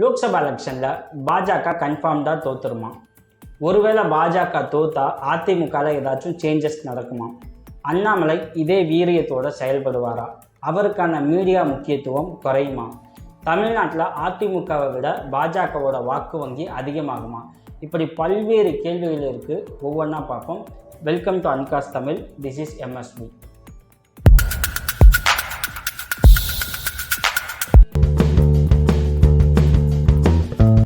லோக்சபா எலெக்ஷனில் பாஜக கன்ஃபார்ம்டாக தோத்துருமா? ஒருவேளை பாஜக தோத்தா அதிமுகவில் ஏதாச்சும் சேஞ்சஸ் நடக்குமா? அண்ணாமலை இதே வீரியத்தோடு செயல்படுவாரா? அவருக்கான மீடியா முக்கியத்துவம் குறையுமா? தமிழ்நாட்டில் அதிமுகவை விட பாஜகவோட வாக்கு வங்கி அதிகமாகுமா? இப்படி பல்வேறு கேள்விகள் இருக்குது ஒவ்வொன்றா பார்ப்போம். Welcome to அன்காஸ் Tamil this is M S P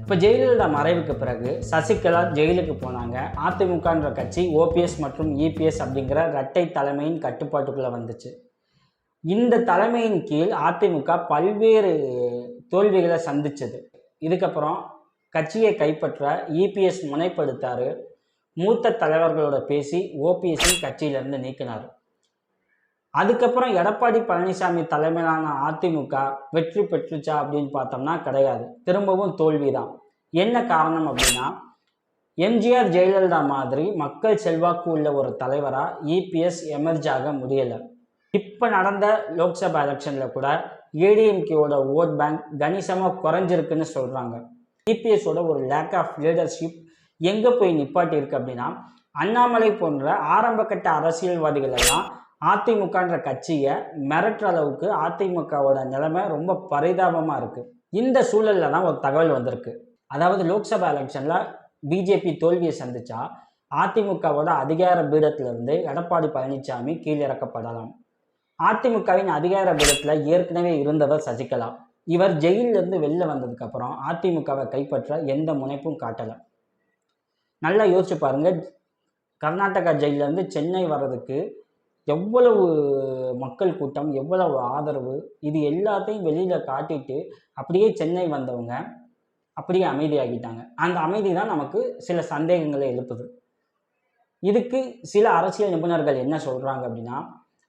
இப்போ ஜெயலலிதா மறைவுக்கு பிறகு சசிகலா ஜெயிலுக்கு போனாங்க. அதிமுகன்ற கட்சி ஓபிஎஸ் மற்றும் இபிஎஸ் அப்படிங்கிற இரட்டை தலைமையின் கட்டுப்பாட்டுக்குள்ளே வந்துச்சு. இந்த தலைமையின் கீழ் அதிமுக பல்வேறு தோல்விகளை சந்தித்தது இதுக்கப்புறம் கட்சியை கைப்பற்ற இபிஎஸ் முனைப்படுத்தாரு மூத்த தலைவர்களோட பேசி ஓபிஎஸ்ஸும் கட்சியிலேருந்து நீக்கினார். அதுக்கப்புறம் எடப்பாடி பழனிசாமி தலைமையிலான அதிமுக வெற்றி பெற்றுச்சா அப்படின்னு பார்த்தோம்னா கிடையாது. திரும்பவும் தோல்வி தான் என்ன காரணம் அப்படின்னா எம்ஜிஆர் ஜெயலலிதா மாதிரி மக்கள் செல்வாக்கு உள்ள ஒரு தலைவராக இபிஎஸ் எமர்ஜ் ஆக முடியலை. இப்போ நடந்த லோக்சபா எலெக்ஷனில் கூட ஏடிஎம்கேவோட ஓட் பேங்க் கணிசமாக குறைஞ்சிருக்குன்னு சொல்கிறாங்க இபிஎஸோட ஒரு லேக் ஆஃப் லீடர்ஷிப் எங்கே போய் நிப்பாட்டியிருக்கு அப்படின்னா அண்ணாமலை போன்ற ஆரம்பகட்ட அரசியல்வாதிகள் எல்லாம் அதிமுகன்ற கட்சியை மிரட்டுற அளவுக்கு அதிமுகவோட நிலைமை ரொம்ப பரிதாபமாக இருக்குது இந்த சூழலில் தான் ஒரு தகவல் வந்திருக்கு. அதாவது லோக்சபா எலெக்ஷனில் பிஜேபி தோல்வியை சந்திச்சா அதிமுகவோட அதிகார பீடத்திலிருந்து எடப்பாடி பழனிசாமி கீழிறக்கப்படலாம். அதிமுகவின் அதிகார பீடத்தில் ஏற்கனவே இருந்தவர் சசிகலா. இவர் ஜெயிலிருந்து வெளில வந்ததுக்கப்புறம் அதிமுகவை கைப்பற்ற எந்த முனைப்பும் காட்டலை. நல்லா யோசிச்சு பாருங்கள் கர்நாடகா ஜெயிலேருந்து சென்னை வர்றதுக்கு எவ்வளவு மக்கள் கூட்டம் எவ்வளவு ஆதரவு இது எல்லாத்தையும் வெளியில் காட்டிட்டு அப்படியே சென்னை வந்தவங்க அப்படியே அமைதியாகிட்டாங்க. அந்த அமைதி தான் நமக்கு சில சந்தேகங்களை எழுப்புது. இதுக்கு சில அரசியல் நிபுணர்கள் என்ன சொல்கிறாங்க அப்படின்னா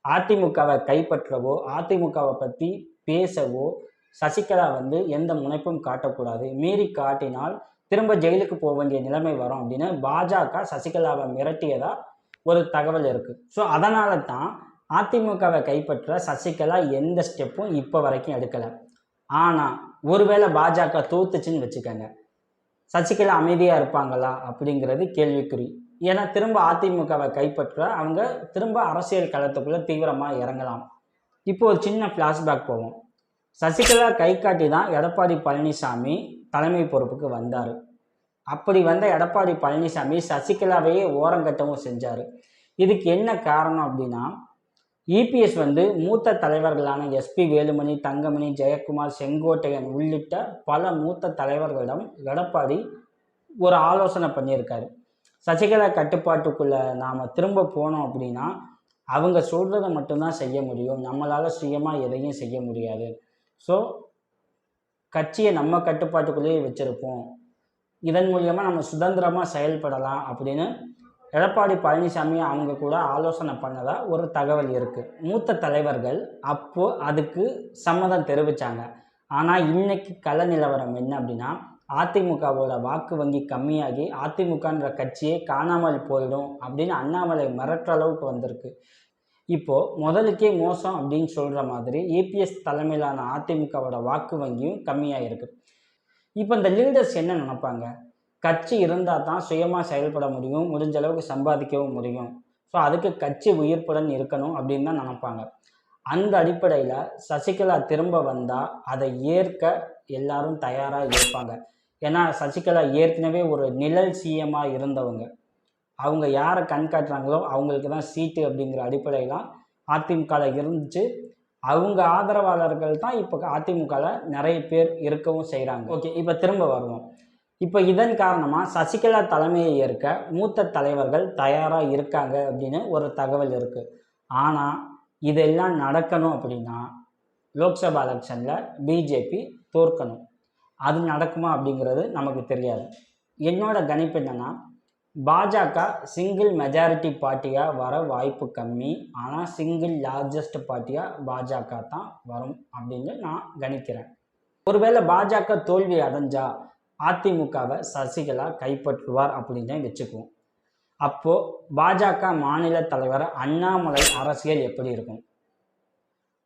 அதிமுகவை கைப்பற்றவோ அதிமுகவை பற்றி பேசவோ சசிகலா வந்து எந்த முனைப்பும் காட்டக்கூடாது. மீறி காட்டினால் திரும்ப ஜெயிலுக்கு போக வேண்டிய நிலைமை வரும் அப்படின்னு பாஜக சசிகலாவை மிரட்டியதாக ஒரு தகவல் இருக்குது ஸோ அதனால தான் அதிமுகவை கைப்பற்ற சசிகலா எந்த ஸ்டெப்பும் இப்போ வரைக்கும் எடுக்கலை. ஆனால் ஒருவேளை பாஜக தோத்துச்சுன்னு வச்சுக்கோங்க. சசிகலா அமைதியாக இருப்பாங்களா அப்படிங்கிறது கேள்விக்குறி. ஏன்னா திரும்ப அதிமுகவை கைப்பற்ற அவங்க திரும்ப அரசியல் களத்துக்குள்ளே தீவிரமாக இறங்கலாம். இப்போ ஒரு சின்ன ஃப்ளாஷ்பேக் போவோம். சசிகலா கை காட்டி தான் எடப்பாடி பழனிசாமி தலைமை பொறுப்புக்கு வந்தார். அப்படி வந்த எடப்பாடி பழனிசாமி சசிகலாவையே ஓரங்கட்டவும் செஞ்சார். இதுக்கு என்ன காரணம் அப்படின்னா இபிஎஸ் வந்து மூத்த தலைவர்களான எஸ்பி வேலுமணி தங்கமணி ஜெயக்குமார் செங்கோட்டையன் உள்ளிட்ட பல மூத்த தலைவர்களிடம் எடப்பாடி ஒரு ஆலோசனை பண்ணியிருக்காரு. சசிகலா கட்டுப்பாட்டுக்குள்ளே நாம் திரும்ப போனோம் அப்படின்னா அவங்க சொல்கிறத மட்டும்தான் செய்ய முடியும். நம்மளால் சுயமாக எதையும் செய்ய முடியாது. ஸோ கட்சியை நம்ம கட்டுப்பாட்டுக்குள்ளேயே வச்சுருப்போம். இதன் மூலியமாக நம்ம சுதந்திரமாக செயல்படலாம் அப்படின்னு எடப்பாடி பழனிசாமி அவங்க கூட ஆலோசனை பண்ணதாக ஒரு தகவல் இருக்குது மூத்த தலைவர்கள் அப்போது அதுக்கு சம்மதம் தெரிவித்தாங்க ஆனால் இன்னைக்கு கள நிலவரம் என்ன அப்படின்னா அதிமுகவோட வாக்கு வங்கி கம்மியாகி அதிமுகன்ற கட்சியே காணாமல் போயிடும் அப்படின்னு அண்ணாமலை மிரட்டுற அளவுக்கு வந்திருக்கு. இப்போது முதலுக்கே மோசம் அப்படின்னு சொல்கிற மாதிரி ஏபிஎஸ் தலைமையிலான அதிமுகவோட வாக்கு வங்கியும் கம்மியாக இருக்குது இப்போ இந்த லீடர்ஸ் என்ன நினைப்பாங்க? கட்சி இருந்தால் தான் சுயமாக செயல்பட முடியும் முடிஞ்ச அளவுக்கு சம்பாதிக்கவும் முடியும். ஸோ அதுக்கு கட்சி உயிர்ப்புடன் இருக்கணும் அப்படின்னு தான் நினைப்பாங்க. அந்த அடிப்படையில் சசிகலா திரும்ப வந்தால் அதை ஏற்க எல்லாரும் தயாராக இருப்பாங்க. ஏன்னா சசிகலா ஏற்கனவே ஒரு நிழல் சிஎம்மாக இருந்தவங்க. அவங்க யாரை கண் காட்டுறாங்களோ அவங்களுக்கு தான் சீட்டு அப்படிங்கிற அடிப்படையில் அதிமுகவில் இருந்துச்சு. அவங்க ஆதரவாளர்கள் தான் இப்போ அதிமுகவில் நிறைய பேர் இருக்கவும் செய்கிறாங்க ஓகே. இப்போ திரும்ப வருவோம். இப்போ இதன் காரணமாக சசிகலா தலைமையை ஏற்க மூத்த தலைவர்கள் தயாராக இருக்காங்க அப்படின்னு ஒரு தகவல் இருக்குது ஆனால் இதெல்லாம் நடக்கணும் அப்படின்னா லோக்சபா எலெக்ஷனில் பிஜேபி தோற்கணும். அது நடக்குமா அப்படிங்கிறது நமக்கு தெரியாது. என்னோட கணிப்பு என்னென்னா பாஜக சிங்கிள் மெஜாரிட்டி பார்ட்டியாக வர வாய்ப்பு கம்மி. ஆனால் சிங்கிள் லார்ஜஸ்ட் பார்ட்டியாக பாஜக தான் வரும் அப்படின்னு நான் கணிக்கிறேன். ஒருவேளை பாஜக தோல்வி அடைஞ்சா அதிமுகவை சசிகலா கைப்பற்றுவார் அப்படின்னு வச்சுக்குவோம். அப்போது பாஜக மாநில தலைவர் அண்ணாமலை அரசியல் எப்படி இருக்கும்?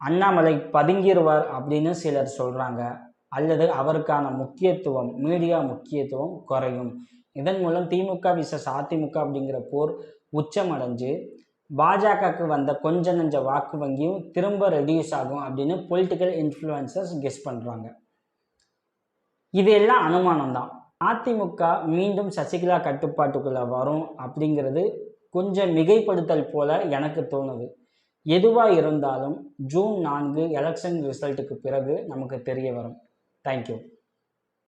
அண்ணாமலை பதுங்கிடுவார் அப்படின்னு சிலர் சொல்கிறாங்க அல்லது அவருக்கான முக்கியத்துவம் மீடியா முக்கியத்துவம் குறையும். இதன் மூலம் திமுக விசஸ் அதிமுக அப்படிங்கிற போர் உச்சமடைஞ்சு பாஜகவுக்கு வந்த கொஞ்ச நஞ்ச வாக்கு வங்கியும் திரும்ப ரெடியூஸ் ஆகும் அப்படின்னு பொலிட்டிக்கல் இன்ஃப்ளூயன்சர்ஸ் கெஸ் பண்ணுறாங்க இது எல்லாம் அனுமானம் தான் அதிமுக மீண்டும் சசிகலா கட்டுப்பாட்டுக்குள்ளே வரும் அப்படிங்கிறது கொஞ்சம் மிகைப்படுத்தல் போல எனக்கு தோணுது. எதுவாக இருந்தாலும் ஜூன் நான்கு எலெக்ஷன் ரிசல்ட்டுக்கு பிறகு நமக்கு தெரிய வரும். தேங்க்யூ